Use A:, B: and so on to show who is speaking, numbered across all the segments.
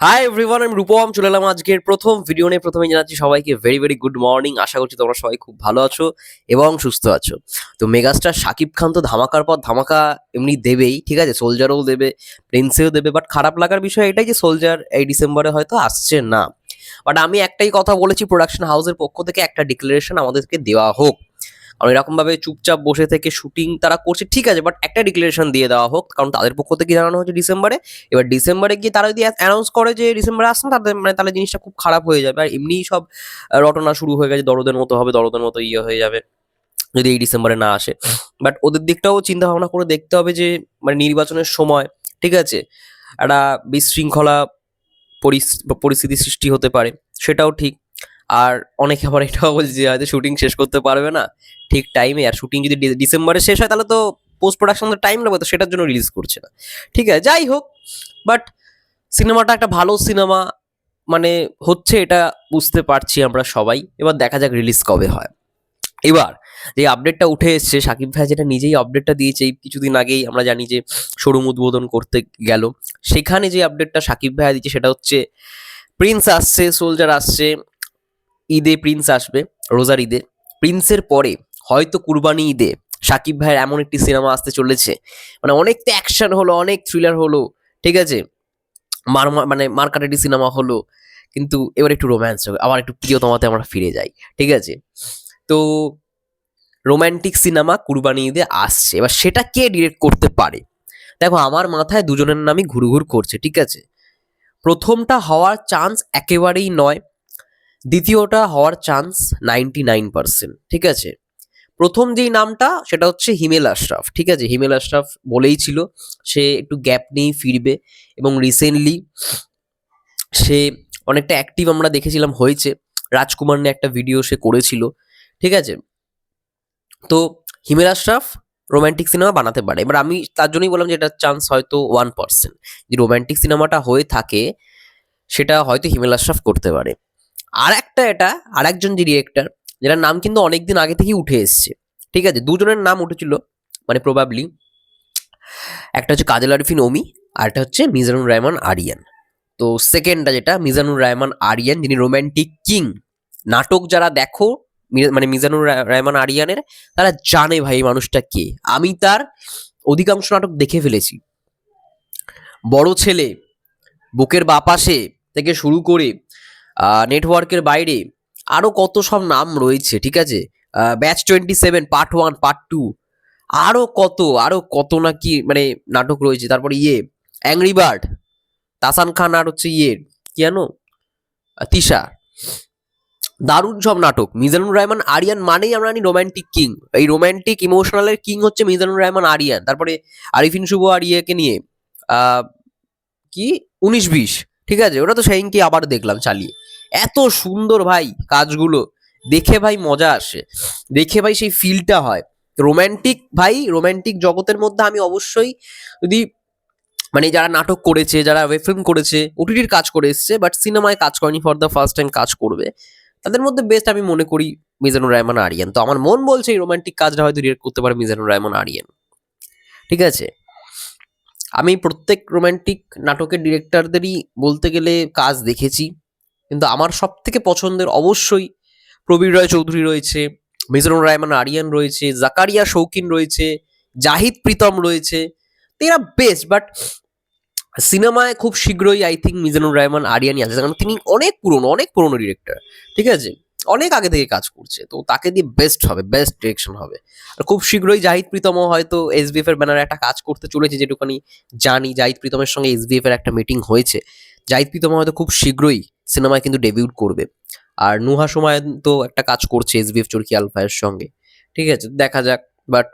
A: Hi everyone আমি রূপম চলে এলাম আজকের প্রথম ভিডিও নিয়ে। প্রথমে জানাচ্ছি সবাইকে ভেরি ভেরি গুড মর্নিং আশা করছি তোমরা সবাই খুব ভালো আছো এবং সুস্থ আছো। তো মেগাস্টার শাকিব খান তো ধামাকার পর ধামাকা এমনি দেবেই, ঠিক আছে? সোলজারও দেবে প্রিন্সেও দেবে বাট খারাপ লাগার বিষয় এটাই যে সোলজার এই ডিসেম্বরে হয়তো আসছে না। বাট আমি একটাই কথা বলেছি প্রোডাকশন হাউসের পক্ষ থেকে একটা ডিক্লারেশন আমাদেরকে দেওয়া হোক। কারণ এরকমভাবে চুপচাপ বসে থেকে শুটিং তারা করছে, ঠিক আছে বাট একটা ডিক্লারেশন দিয়ে দেওয়া হোক, কারণ তাদের পক্ষ থেকে জানানো হচ্ছে ডিসেম্বরে, এবার ডিসেম্বরে গিয়ে তারা যদি অ্যানাউন্স করে যে ডিসেম্বরে আসছে তাদের মানে তাহলে জিনিসটা খুব খারাপ হয়ে যাবে, আর এমনিই সব রটনা শুরু হয়ে গেছে, দরদের মতো হবে, দরদের মতো ইয়ে হয়ে যাবে, যদি এই ডিসেম্বরে না আসে। বাট ওদের দিকটাও চিন্তা ভাবনা করে দেখতে হবে যে মানে নির্বাচনের সময়, ঠিক আছে, একটা বিশৃঙ্খলা পরিস- পরিস্থিতি সৃষ্টি হতে পারে, সেটাও ঠিক। আর অনেকে আবার এটাও বলছে যে হয়তো শুটিং শেষ করতে পারবে না। ঠিক টাইমে আর শুটিং যদি ডিসেম্বরে শেষ হয় তাহলে তো পোস্ট প্রোডাকশনের টাইম লাগবে তো সেটার জন্য রিলিজ করছে না। ঠিক আছে, যাই হোক বাট সিনেমাটা একটা ভালো সিনেমা মানে হচ্ছে এটা বুঝতে পারছি আমরা সবাই। এবার দেখা যাক রিলিজ কবে হয়। এবার যে আপডেটটা উঠে এসছে, সাকিব ভাই যেটা নিজেই আপডেটটা দিয়েছে এই কিছুদিন আগেই আমরা জানি যে শোরুম উদ্বোধন করতে গেল। সেখানে যে আপডেটটা সাকিব ভাই দিচ্ছে সেটা হচ্ছে প্রিন্স আসছে সোলজার আসছে ঈদে প্রিন্স আসবে, রোজার ঈদে। প্রিন্সের পরে হয়তো কুরবানি ঈদে সাকিব ভাইয়ের এমন একটি সিনেমা আসতে চলেছে। মানে অনেক তো অ্যাকশন হলো, অনেক থ্রিলার হলো, ঠিক আছে? মার মানে মারকাটেটি সিনেমা হলো, কিন্তু এবার একটু রোম্যান্স হবে, আবার একটু প্রিয়তমাতে আমরা ফিরে যাই, ঠিক আছে? তো রোম্যান্টিক সিনেমা কুরবানি ঈদে আসছে। এবার সেটা কে ডিরেক্ট করতে পারে? দেখো, আমার মাথায় দুজনের নামই ঘুরঘুর করছে, ঠিক আছে? প্রথমটা হওয়ার চান্স একেবারেই নয় দ্বিতীয়টা হওয়ার চান্স নাইনটি নাইন পার্সেন্ট, ঠিক আছে? প্রথম যেই নামটা, সেটা হচ্ছে হিমেল আশরাফ, ঠিক আছে? হিমেল আশরাফ বলেই ছিল, সে একটু গ্যাপ নিয়েই ফিরবে এবং রিসেন্টলি সে অনেকটা অ্যাক্টিভ আমরা দেখেছিলাম হয়েছে, রাজকুমার নিয়ে একটা ভিডিও সে করেছিল, ঠিক আছে? তো হিমেল আশরাফ রোম্যান্টিক সিনেমা বানাতে পারে, এবার আমি তার জন্যই বললাম যে এটার চান্স হয়তো ওয়ান পার্সেন্ট যে রোম্যান্টিক সিনেমাটা হয়ে থাকে, সেটা হয়তো হিমেল আশরাফ করতে পারে। আর একটা এটা আর একজন যে ডিরেক্টর যেটার নাম কিন্তু অনেকদিন আগে থেকেই উঠে এসছে, ঠিক আছে? দুজনের নাম উঠেছিল মানে প্রবাবলি একটা হচ্ছে কাজল আরিফিন ওমি আর একটা হচ্ছে মিজানুর রহমান আরিয়ান। তো সেকেন্ডটা যেটা, মিজানুর রহমান আরিয়ান, যিনি রোম্যান্টিক কিং নাটক যারা দেখো মানে মিজানুর রহমান আরিয়ানের, তারা জানে ভাই মানুষটা কে। আমি তার অধিকাংশ নাটক দেখে ফেলেছি। বড় ছেলে, বুকের বাপাশে থেকে শুরু করে নেটওয়ার্কের বাইরে আরও কত সব নাম রয়েছে, ঠিক আছে? Batch twenty seven part one part two আরও কত আরও কত নাকি মানে নাটক রয়েছে। তারপরে ইয়ে অ্যাংরি বার্ড তাসান খান আর হচ্ছে ইয়ে কি জানো? তিশা। দারুণ সব নাটক। মিজানুর রহমান, আরিয়ান মানেই আমরা জানি রোম্যান্টিক কিং এই রোম্যান্টিক ইমোশনালের কিং হচ্ছে মিজানুর রহমান, আরিয়ান। তারপরে আরিফিন শুভ আর ইয়েকে নিয়ে কি? উনিশ বিশ, ঠিক আছে? ওটা তো সেদিনকে আবার দেখলাম চালিয়ে। এত সুন্দর ভাই কাজগুলো। দেখে ভাই মজা আসে। দেখে ভাই সেই ফিলটা হয়। রোম্যান্টিক ভাই রোম্যান্টিক জগতের মধ্যে আমি অবশ্যই যদি মানে যারা নাটক করেছে, যারা ওয়েব ফিল্ম করেছে ওটিটির কাজ করে এসছে বাট সিনেমায় কাজ করেনি ফর দ্য ফার্স্ট টাইম কাজ করবে, তাদের মধ্যে বেস্ট আমি মনে করি মিজানুর রহমান আরিয়ান। তো আমার মন বলছে এই রোম্যান্টিক কাজটা হয়তো ডিরেক্ট করতে পারে মিজানুর রহমান আরিয়ান। ঠিক আছে? আমি প্রত্যেক রোমান্টিক নাটকের ডিরেক্টরদেরই বলতে গেলে কাজ দেখেছি। কিন্তু আমার সব থেকে পছন্দের অবশ্যই প্রবীর রায় চৌধুরী রয়েছে, মিজানুর রহমান আরিয়ান রয়েছে, জাকারিয়া শৌকিন রয়েছে, জাহিদ প্রীতম রয়েছে। এরা বেস্ট বাট সিনেমায় খুব শীঘ্রই আই থিঙ্ক মিজানুর রহমান আরিয়ানি আছে কারণ তিনি অনেক পুরনো অনেক পুরনো ডিরেক্টর ঠিক আছে? অনেক আগে থেকে কাজ করছে, তো তাকে দিয়ে বেস্ট হবে বেস্ট ডিরেকশন হবে। আর খুব শীঘ্রই জাহিদ প্রীতম হয়তো এস এসবিএফ এর ব্যানারে একটা কাজ করতে চলেছে, যেটুকানি জানি। জাহিদ প্রীতমের সঙ্গে এসবিএফ এর একটা মিটিং হয়েছে। জাহিদ প্রীতম হয়তো খুব শীঘ্রই সিনেমায় কিন্তু ডেবিউট করবে। আর নুহা সময় তো একটা কাজ করছে এসবিএফ চরকি আলফায়ের সঙ্গে। ঠিক আছে, দেখা যাক। বাট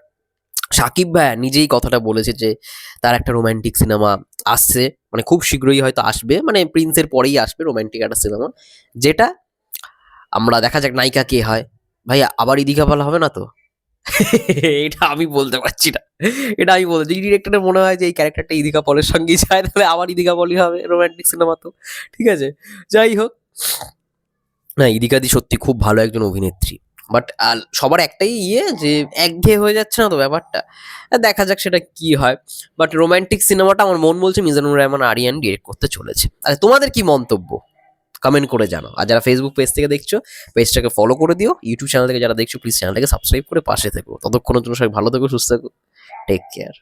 A: সাকিব ভাইয়া নিজেই কথাটা বলেছে যে, তার একটা রোম্যান্টিক সিনেমা আসছে। মানে খুব শীঘ্রই হয়তো আসবে। মানে প্রিন্সের পরেই আসবে রোম্যান্টিক একটা সিনেমা যেটা, আমরা দেখা যাক নায়িকা কে হয়। ভাইয়া, আবার ইদিকা ভালো হবে না তো? এটা আমি বলতে পারছি না। এটা আমি বলতে ডিরেক্টরের মনে হয় যে এই ক্যারেক্টারটা ইদিকা পলের সঙ্গেই যায়, তাহলে আবার ইদিকা পলই হবে রোম্যান্টিক সিনেমা তো। ঠিক আছে? যাই হোক, না, ইদিকা দি সত্যি খুব ভালো একজন অভিনেত্রী। বাট আর সবার একটাই ইয়ে যে একঘেয়ে হয়ে যাচ্ছে না তো ব্যাপারটা। দেখা যাক সেটা কি হয়। বাট রোমান্টিক সিনেমাটা আমার মন বলছে মিজানুর রহমান, আরিয়ান ডিরেক্ট করতে চলেছে। আচ্ছা তোমাদের কি মন্তব্য? কমেন্ট করে জানো আর যারা ফেসবুক পেজ থেকে দেখছ পেজটাকে ফলো করে দিও। ইউটিউব চ্যানেল থেকে যারা দেখছ প্লিজ চ্যানেলটাকে সাবস্ক্রাইব করে পাশে থেকো। ততক্ষণের জন্য সবাই ভালো থেকো, সুস্থ থেকো। Take care